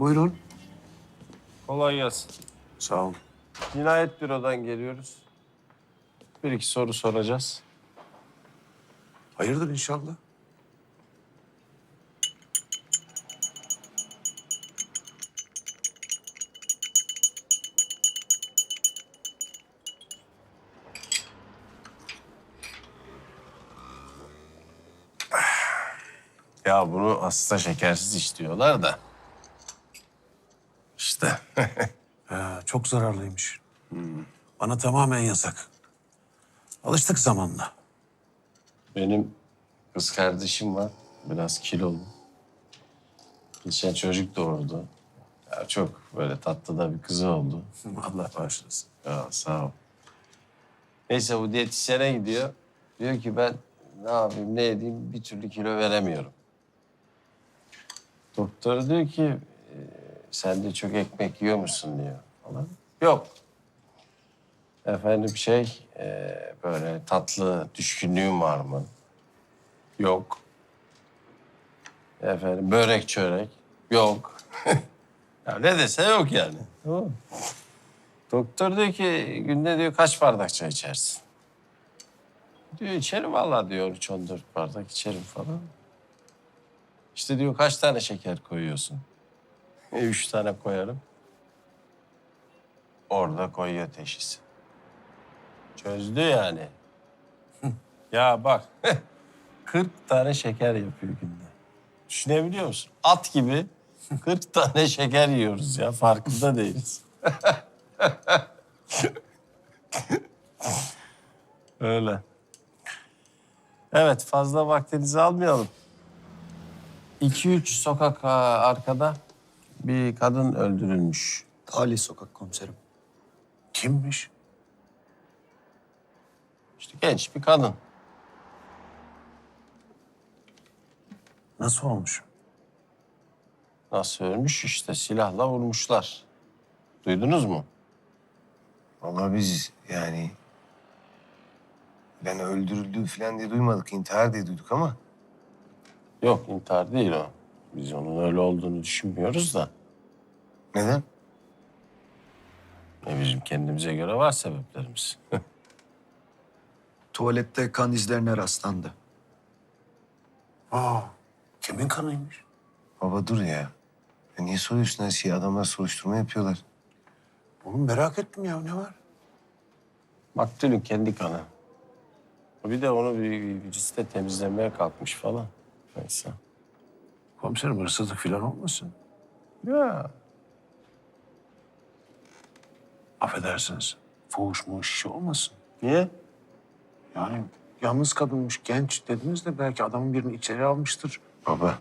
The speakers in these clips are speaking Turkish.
Buyurun. Kolay gelsin. Sağ olun. Cinayet bürodan geliyoruz. Bir iki soru soracağız. Hayırdır inşallah. Ya bunu hasta şekersiz istiyorlar da. İşte. Ha, çok zararlıymış. Bana tamamen yasak. Alıştık zamanla. Benim kız kardeşim var. Biraz kilolu. Geçen çocuk doğurdu. Ya çok böyle tatlı da bir kızı oldu. Allah bağışlasın. Ya sağ ol. Neyse bu diyetisyene gidiyor. Diyor ki ben ne yapayım ne edeyim bir türlü kilo veremiyorum. Doktor diyor ki "E, sen de çok ekmek yiyor musun diyor falan. Yok. Efendim şey e, böyle tatlı düşkünlüğün var mı? Yok. Efendim börek çörek? Yok. ya ne dese yok yani. Tamam? Doktor diyor ki günde diyor kaç bardak çay içersin? Diyor içerim vallahi diyor 13-14 bardak içerim falan. İşte diyor kaç tane şeker koyuyorsun? E, üç tane koyarım. Orada koyuyor teşhisi. Çözdü yani. ya bak 40 tane şeker yapıyor günde. Düşünebiliyor musun? At gibi 40 tane şeker yiyoruz ya farkında değiliz. Öyle. Evet fazla vaktinizi almayalım. İki üç sokak a, arkada bir kadın öldürülmüş. Talih Sokak komiserim. Kimmiş? İşte genç bir kadın. Nasıl olmuş? Nasıl ölmüş? İşte silahla vurmuşlar. Duydunuz mu? Vallahi biz yani ben öldürüldü falan diye duymadık. intihar diye duyduk ama Yok intihar değil o. Biz onun öyle olduğunu düşünmüyoruz da. neden? E bizim kendimize göre var sebeplerimiz. Tuvalette kan izlerine rastlandı. Aa, kimin kanıymış? Baba dur ya. ya niye soruyorsun her şeyi? Adamlar soruşturma yapıyorlar. Oğlum merak ettim ya ne var? Maktulün kendi kanı. Bir de onu bir, birisi de temizlemeye kalkmış falan. Neyse. Komiserim hırsızlık falan olmasın? Ya Affedersiniz. Fuhuş muhuş işi olmasın? niye? Yani yalnız kadınmış, genç dediniz de belki adamın birini içeri almıştır. Baba.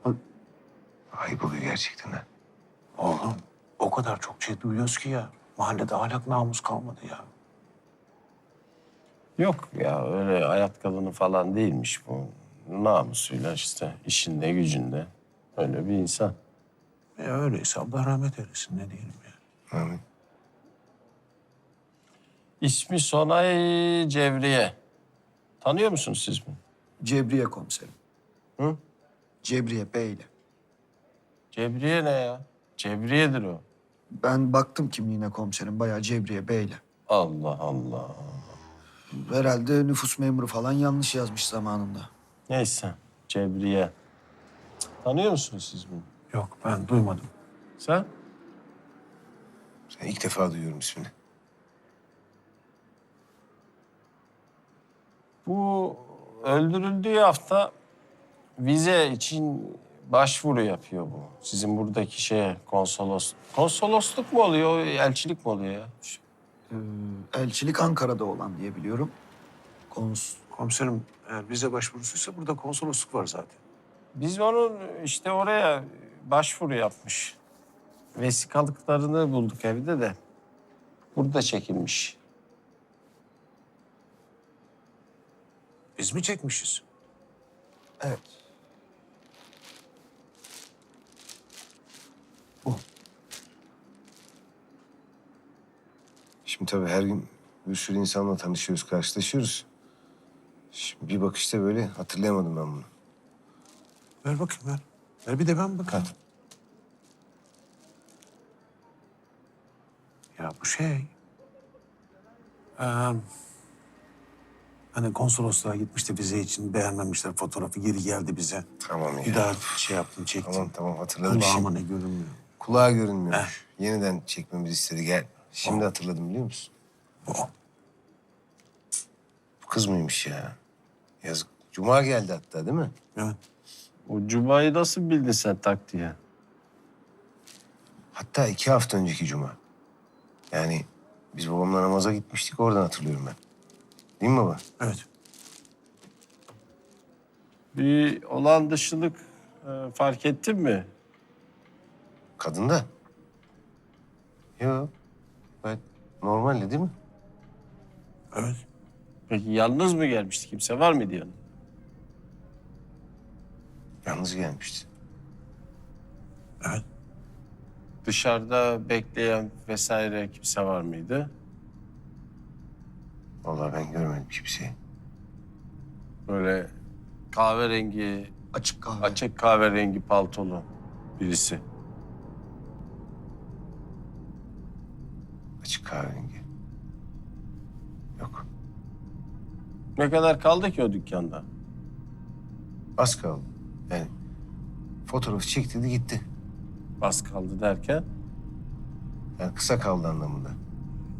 Ayıp oluyor gerçekten ha. Oğlum o kadar çok şey duyuyoruz ki ya. Mahallede ahlak namus kalmadı ya. Yok ya öyle hayat kadını falan değilmiş bu. Namusuyla işte işinde gücünde öyle bir insan. E öyleyse Allah rahmet eylesin ne diyelim ya. Amin. İsmi Sonay Cevriye. Tanıyor musunuz siz bunu? Cebriye komiserim. Hı? Cebriye Bey'le. Cebriye ne ya? Cebriye'dir o. Ben baktım kimliğine komiserim. Bayağı Cebriye Bey'le. Allah Allah. Herhalde nüfus memuru falan yanlış yazmış zamanında. Neyse Cebriye. Tanıyor musunuz siz bunu? Yok ben duymadım. Sen? Sen ilk defa duyuyorum ismini. Bu öldürüldüğü hafta vize için başvuru yapıyor bu. Sizin buradaki şeye konsolos... Konsolosluk mu oluyor, elçilik mi oluyor ya? Ee, elçilik Ankara'da olan diye biliyorum. Kons Komiserim eğer vize başvurusuysa burada konsolosluk var zaten. Biz onun işte oraya başvuru yapmış. Vesikalıklarını bulduk evde de. Burada çekilmiş. Biz mi çekmişiz? evet. Şimdi tabii her gün bir sürü insanla tanışıyoruz, karşılaşıyoruz. Şimdi bir bakışta böyle hatırlayamadım ben bunu. Ver bakayım ver. Ver bir de ben bakayım. Ya bu şey... Ee, hani konsolosluğa gitmişti vize için beğenmemişler fotoğrafı geri geldi bize. Tamam ya. Bir daha şey yaptım çektim. Tamam tamam hatırladım. Şimdi, Kulağıma ne görünmüyor. kulağa görünmüyor. Yeniden çekmemizi istedi gel. Şimdi hatırladım biliyor musun? Bu. Bu kız mıymış ya? Yazık. Cuma geldi hatta değil mi? Evet. O Cuma'yı nasıl bildin sen tak diye? Hatta iki hafta önceki cuma. Yani biz babamla namaza gitmiştik oradan hatırlıyorum ben. Değil mi baba? Evet. Bir olan dışılık e, fark ettin mi? Kadında. Yok. Gayet normaldi değil mi? Evet. Peki yalnız mı gelmişti? Kimse var mıydı yanında? Yalnız gelmişti. Evet. Dışarıda bekleyen vesaire kimse var mıydı? Vallahi ben görmedim kimseyi. Böyle kahverengi, Açık kahve. açık kahverengi paltolu birisi. Açık kahverengi. Yok. Ne kadar kaldı ki o dükkanda? Az kaldı. Yani fotoğrafı çektirdi gitti. Bas kaldı derken. Yani kısa kaldı anlamında.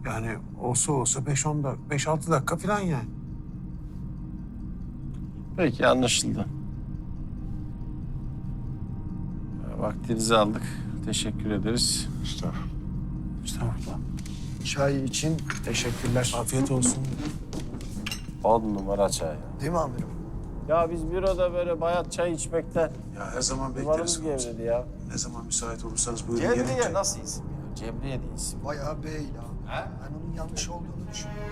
Yani olsa olsa 5-10 da 5-6 dakika falan yani. Peki anlaşıldı. Vaktinizi aldık. Teşekkür ederiz. Mustafa. Estağfurullah. Çay için teşekkürler. Afiyet olsun. On numara çay. Değil mi amirim? Ya biz büroda böyle bayat çay içmekten Ya her zaman duvarımız bekleriz. gevredi ya. Ne zaman müsait olursanız buyurun Cemriye gelin. nasıl isim ya? Cemriye diye isim. Bayağı bey ya. Ben onun yanlış olduğunu düşünüyorum.